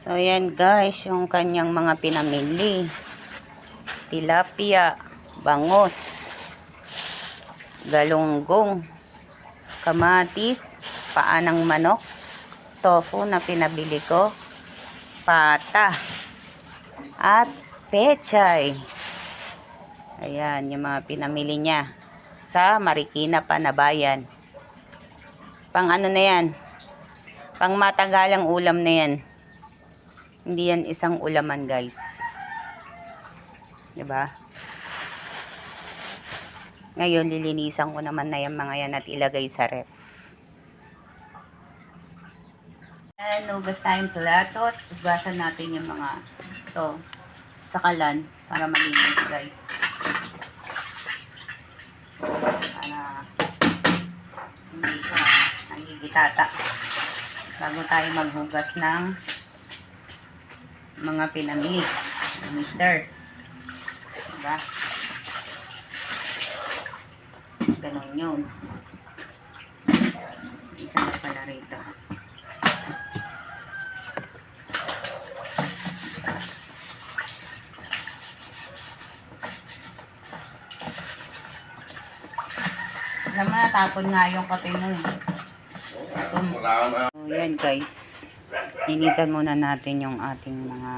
So, yan guys, yung kanyang mga pinamili. Tilapia, bangos, galunggong, kamatis, paa ng manok, tofu na pinabili ko, pata, at pechay. Ayan, yung mga pinamili niya sa Marikina, Panabayan. Pang ano na yan? Pang matagalang ulam na yan. Hindi yan isang ulaman, guys. 'Di ba? Ngayon, lilinisan ko naman na yung mga yan at ilagay sa ref. Ayan, hugas tayong plato at hugasan natin yung mga to sa kalan para malinis, guys. Para hindi siya nagigitata bago tayo maghugas ng mga pinamili ng mister. Diba? Ganon yun. Isa na pala rito. Alam mo, natapon nga yung kape mo. eh. So, yan guys. Linisan muna natin yung ating mga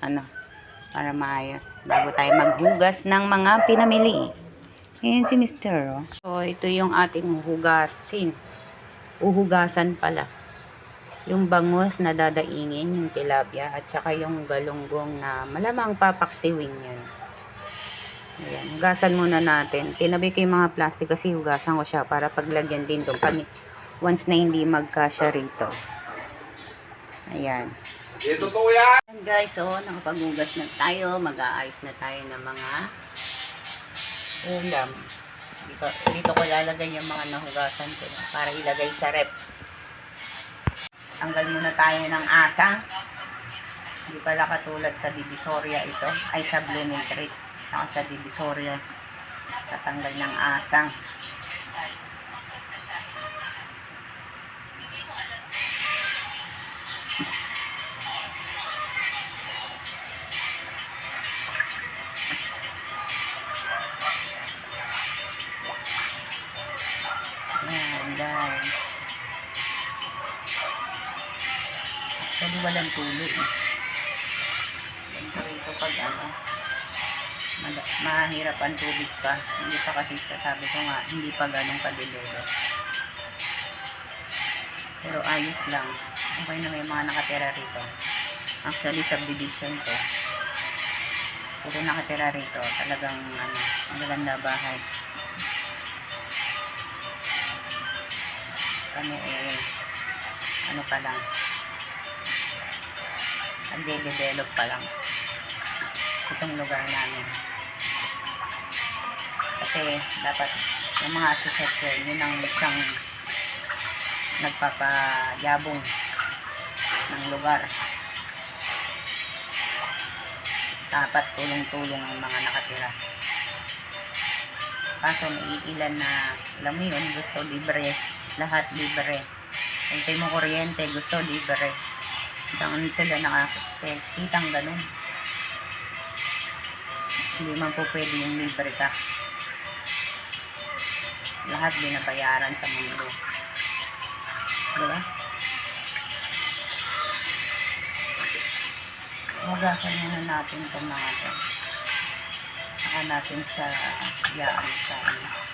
ano para maayos bago tayo maghugas ng mga pinamili. Ayan si Mr. Oh. So, ito yung ating hugasin. Uhugasan pala. Yung bangus na dadaingin, yung tilapia, at saka yung galunggong na malamang papaksiwin yan. Ayan, hugasan muna natin. Tinabi ko yung mga plastic kasi hugasan ko siya para paglagyan din doon. Pag, once na hindi magkasya rito. Ayan. Ito to yan! Ayan guys, so nakapaghugas na tayo. Mag-aayos na tayo ng mga ulam. Dito, dito ko lalagay yung mga nahugasan ko na para ilagay sa rep. Tanggal muna tayo ng asang. Hindi pala katulad sa Divisoria ito. Ay sa Blooming Treat. Saka sa Divisoria. Tatanggal ng asang. Guys. Actually walang tulo eh. Siyempre ito pag ano, mahirap ang tubig pa. Hindi pa kasi siya, sabi ko nga, hindi pa ganun kadilero. Pero ayos lang. Okay na may mga nakatira rito. Actually, subdivision to. Puro nakatira rito. Talagang, ano, magaganda bahay. Kami eh, ano pa lang, nagde-develop pa lang itong lugar namin. Kasi dapat yung mga asosasyon, yun ang siyang nagpapayabong ng lugar. Dapat tulong-tulong ang mga nakatira. Kaso may ilan na, alam mo yun, gusto libre, lahat libre. Hintay mo kuryente, gusto libre. Saan sila nakakitang ganun. Hindi man po pwede yung libre ka. Lahat binabayaran sa mundo. Diba? Hugasan muna natin itong mga to. Saka natin siya yaan sa ano.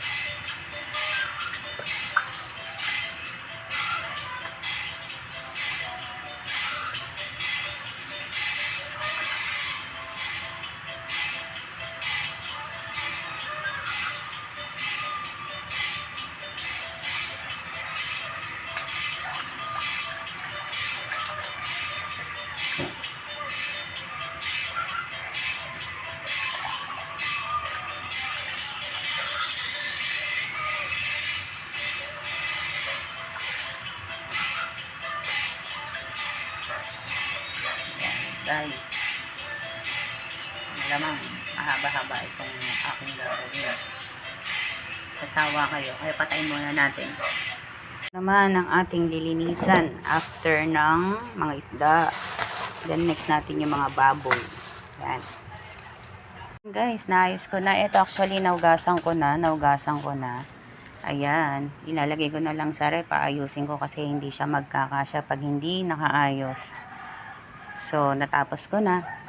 Guys. Malamang mahaba-haba itong aking gagawin. Sasawa kayo. Kaya patayin muna natin. Naman ang ating lilinisan after ng mga isda. Then next natin yung mga baboy. Yan. Guys, naayos ko na. Ito actually naugasan ko na. Naugasan ko na. Ayan. Ilalagay ko na lang sa rep. Paayusin ko kasi hindi siya magkakasya pag hindi nakaayos. So, natapos ko na.